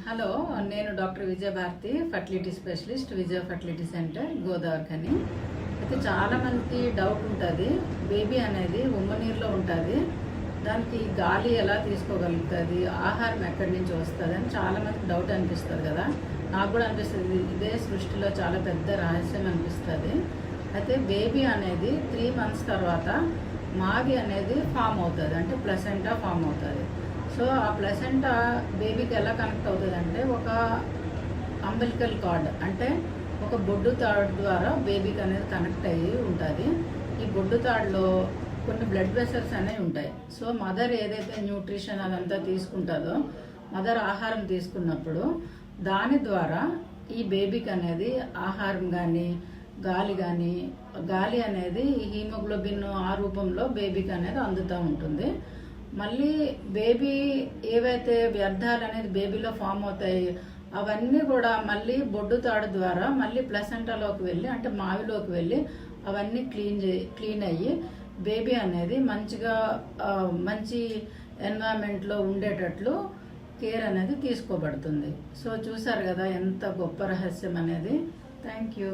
Hello నేను doctor Vijayabharati fertility specialist Vijaya fertility centre Godavarikhani. అయితే చాలామందికి డౌట్ ఉంటుంది. బేబీ అనేది ఉమ్మనీరులో ఉంటుంది. దానికి గాలి ఎలా తీసుకోగలుగుతుంది? ఆహారం ఎక్కడి నుంచి వస్తుంది అని చాలామందికి డౌట్ అనిపిస్తుంది కదా. నాకు కూడా అనిపిస్తుంది. ఇదే సృష్టిలో చాలా పెద్ద రహస్యం అనిపిస్తుంది. అయితే బేబీ అనేది త్రీ మంత్స్ తర్వాత మాగి అనేది ఫామ్ అవుతుంది. అంటే ప్లసెంటా ఫామ్ అవుతుంది. సో ఆ ప్లసెంటా బేబీకి ఎలా కనెక్ట్ అవుతుంది అంటే ఒక అంబలికల్ కార్డ్ అంటే ఒక బొడ్డు తాడు ద్వారా బేబీకి అనేది కనెక్ట్ అయ్యి ఉంటుంది. ఈ బొడ్డు తాడులో కొన్ని బ్లడ్ వెసల్స్ అనేవి ఉంటాయి. సో మదర్ ఏదైతే న్యూట్రిషన్ అదంతా తీసుకుంటుందో మదర్ ఆహారం తీసుకున్నప్పుడు దాని ద్వారా ఈ బేబీకి అనేది ఆహారం కానీ గాలి కానీ గాలి అనేది హీమోగ్లోబిన్ ఆ రూపంలో బేబీకి అనేది అందుతూ ఉంటుంది. మళ్ళీ బేబీ ఏవైతే వ్యర్థాలు అనేది బేబీలో ఫామ్ అవుతాయి అవన్నీ కూడా మళ్ళీ బొడ్డు తాడు ద్వారా మళ్ళీ ప్లసెంటాలోకి వెళ్ళి అంటే మావిలోకి వెళ్ళి అవన్నీ క్లీన్ చే క్లీన్ అయ్యి బేబీ అనేది మంచిగా మంచి ఎన్వైరన్మెంట్లో ఉండేటట్లు కేర్ అనేది తీసుకోబడుతుంది. సో చూసారు కదా ఎంత గొప్ప రహస్యం అనేది. Thank you.